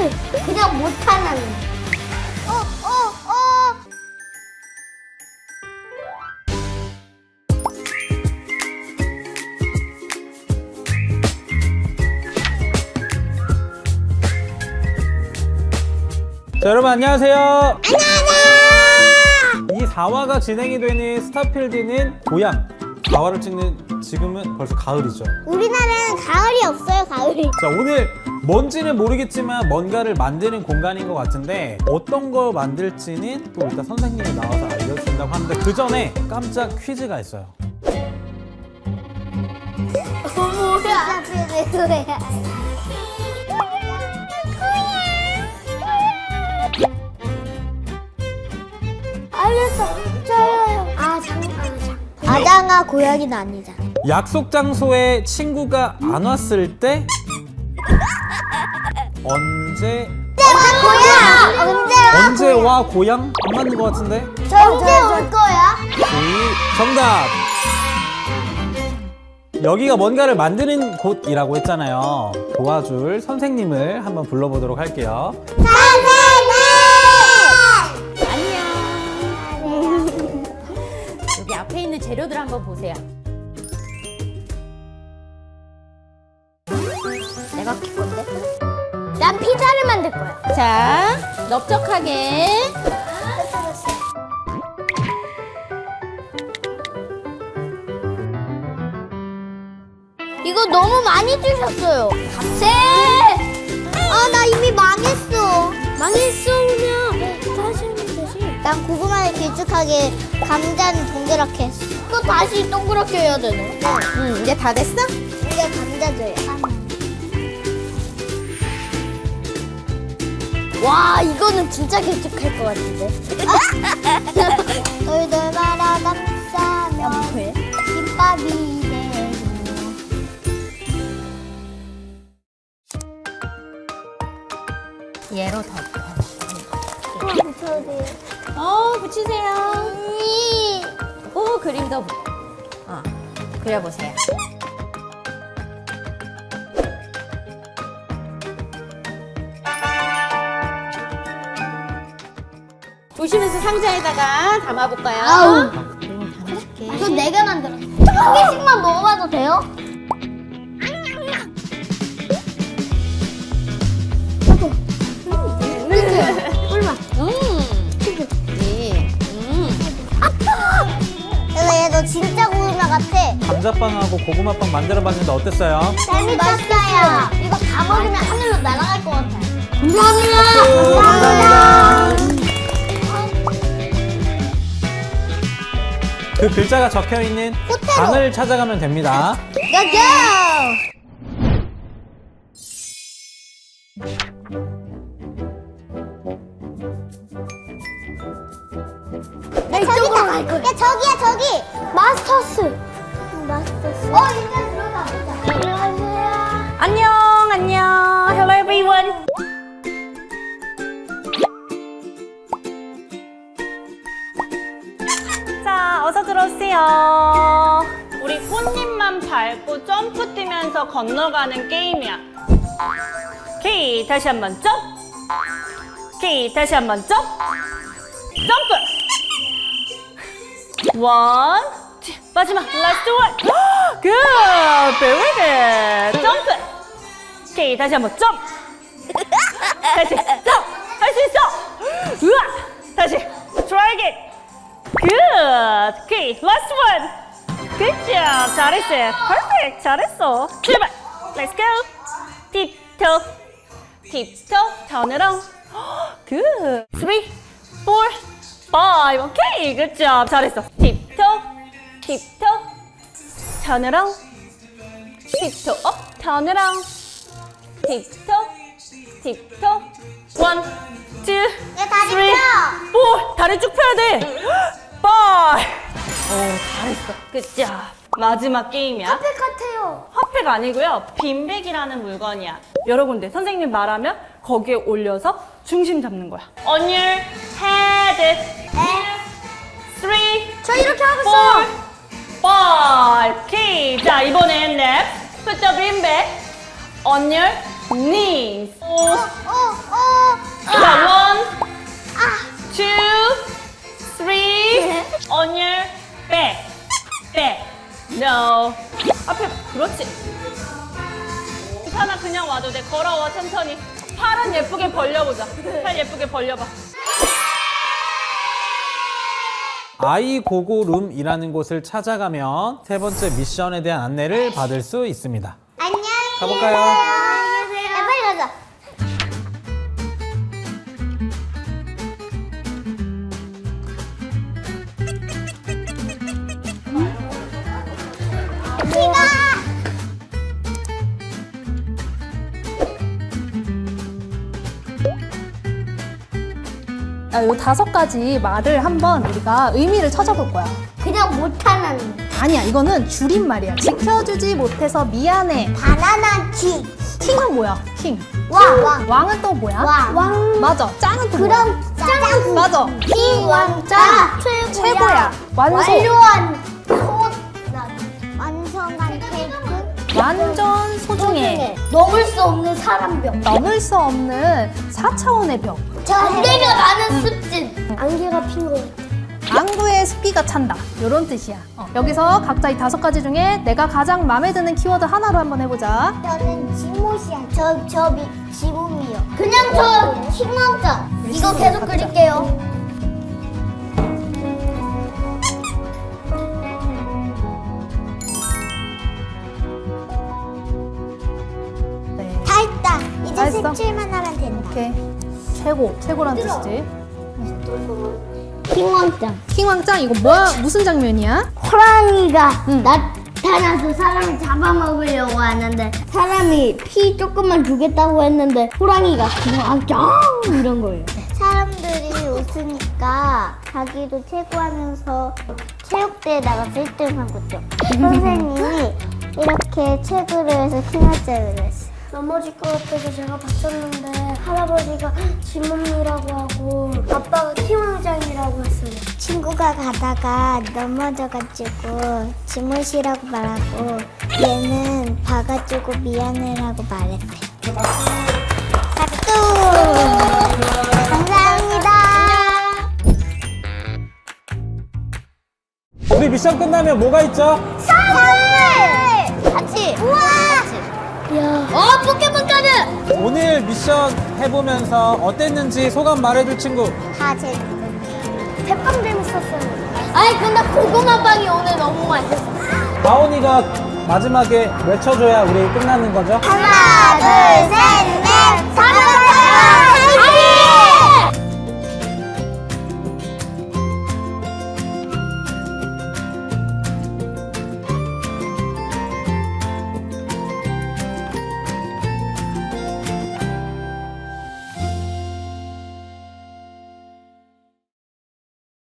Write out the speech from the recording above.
마스터스 그냥 못하는 어 어 어 자, 여러분 안녕하세요. 안녕하세요 이 4화가 진행이 되는 스타필드는 고향. 4화를 찍는 지금은 벌써 가을이죠. 우리나라는 가을이 없어요 가을이 자, 오늘 뭔지는 모르겠지만 뭔가를 만드는 공간인 것 같은데 어떤 걸 만들지는 또 일단 선생님이 나와서 알려주신다고 하는데 그 전에 깜짝 퀴즈가 있어요. 뭐야 아장 아장아 고양이는 아니잖아 약속 장소에 친구가 안 왔을 때 언제 언제 와 언제 와 고향 안 맞는 것 같은데 언제 올 거야? 이 정답. 여기가 뭔가를 만드는 곳이라고 했잖아요. 도와줄 선생님을 한번 불러보도록 할게요. 안녕. 여기 앞에 있는 재료들 한번 보세요. 난 피자를 만들 거야. 자, 넓적하게. 이거 너무 많이 주셨어요. 갑세! 아, 나 이미 망했어. 망했어, 그냥. 다시 하면 되지. 난 고구마를 길쭉하게, 감자는 동그랗게 했어. 또 다시 동그랗게 해야 되네. 음, 이제 다 됐어? 이게 감자 줘요. 와, 이거는 진짜 길쭉할 것 같은데. 돌돌 말아 감싸면 뭐해? 김밥이 되고. 얘로 덮어. 붙여도 돼요. 어, 붙이세요. 언니. 오, 그림도. 부- 어, 그려보세요. 조심해서 상자에다가 담아볼까요? 아우. 담아줄게. 이거 내가 만들었어. 한 개씩만 먹어봐도 돼요? 꿀맛. 음. 네. 음. 진짜 고구마 같아. 감자빵하고 고구마빵 만들어봤는데 어땠어요? 재밌었어요. 이거 다 먹으면 하늘로 날아갈 것 같아. 박수! 감사합니다. 그 글자가 적혀 있는 호텔로. 방을 찾아가면 됩니다. 고고! 나 이쪽으로 갈 거야. 야 저기야 저기. 마스터스. 마스터스. 어 일단 들어가 보자. 안녕. 들어오세요. 우리 꽃잎만 밟고 점프 뛰면서 건너가는 게임이야. 오케이, 다시 한번 점. 오케이, 다시 한번 점. 점프. 원, 투, 마지막 라스트 원. 굿, very good. 점프. 오케이, 다시 한번 점. 다시 점. 할 수 있어. 우와, 다시 try again. 굿. 오케이, last one. Good job. 잘했어요. Perfect. 잘했어. 출발. Let's go. tiptoe. tiptoe. turn around. Good. Three, four, five. Okay. Good job. 잘했어. tiptoe. tiptoe. turn around. tiptoe up. turn around. tiptoe. tiptoe. One, two, 야 다리 three, 펴. four. 다리 쭉 펴야 돼. Five. 오, 잘했어. 그죠? 마지막 게임이야. 핫팩 같아요. 핫팩 아니고요. 빈백이라는 물건이야. 여러 군데 선생님 말하면 거기에 올려서 중심 잡는 거야. On your head. Three, 저 이렇게 하고 four, 있어요. five. 오케이. 자, 이번엔 left. Put the bag on your knees. 어, 어. 자, one, two, three. On your back, back. No. 앞에 그렇지. 괜찮아, 그냥 와도 돼. 걸어와 천천히. 팔은 예쁘게 벌려보자. 팔 예쁘게 벌려봐. 아이 고고룸이라는 곳을 찾아가면 세 번째 미션에 대한 안내를 받을 수 있습니다. 안녕히 가볼까요? 아, 요 다섯 가지 말을 한번 우리가 의미를 찾아볼 거야. 그냥 못하는 아니야, 이거는 줄임말이야. 지켜주지 못해서 미안해. 바나나 키. 킹은 뭐야? 킹. 왕. 왕. 왕은 또 뭐야? 왕. 왕. 맞아. 짱은 또 뭐야? 그럼 짱. 맞아. 킹 왕자 최고야. 최고야. 완소. 완료한 완전 소중해. 넘을 수 없는 사람병. 넘을 수 없는 4차원의 벽. 안개가 많은 습진. 안개가 핀 거. 안구에 습기가 찬다. 이런 뜻이야. 어, 여기서 각자 이 다섯 가지 중에 내가 가장 마음에 드는 키워드 하나로 한번 해보자. 저는 지못이야. 저, 저 미, 지mom이요. 그냥 저 킹왕자. 이거 계속 그릴게요. 이제 다 했어? 색칠만 하면 된다. 오케이. 최고. 최고란 뜻이지. 킹왕자. 킹왕짱 이거 뭐야? 무슨 장면이야? 호랑이가 응. 나타나서 사람을 잡아먹으려고 하는데 사람이 피 조금만 주겠다고 했는데 호랑이가 킹왕짱 이런 거예요. 사람들이 웃으니까 자기도 체구하면서 체육대회 나가서 1등한 거죠. 선생님이 이렇게 체구를 해서 킹왕짱을 했어요. 넘어질 것 같아서 제가 봤었는데 할아버지가 지문이라고 하고 아빠가 킹왕짱이라고 했어요. 친구가 가다가 넘어져가지고 지문이라고 말하고 얘는 봐가지고 미안해라고 말했어요. 박수! 감사합니다. 우리 미션 끝나면 뭐가 있죠? 선물! 같이! 우와! 야. 어, 포켓몬 카드! 오늘 미션 해보면서 어땠는지 소감 말해줄 친구. 다 재밌었어요. 대빵 재밌었어요. 아니 근데 고구마 빵이 오늘 너무 맛있었어. 다온이가 마지막에 외쳐줘야 우리 끝나는 거죠? 하나, 둘, 셋,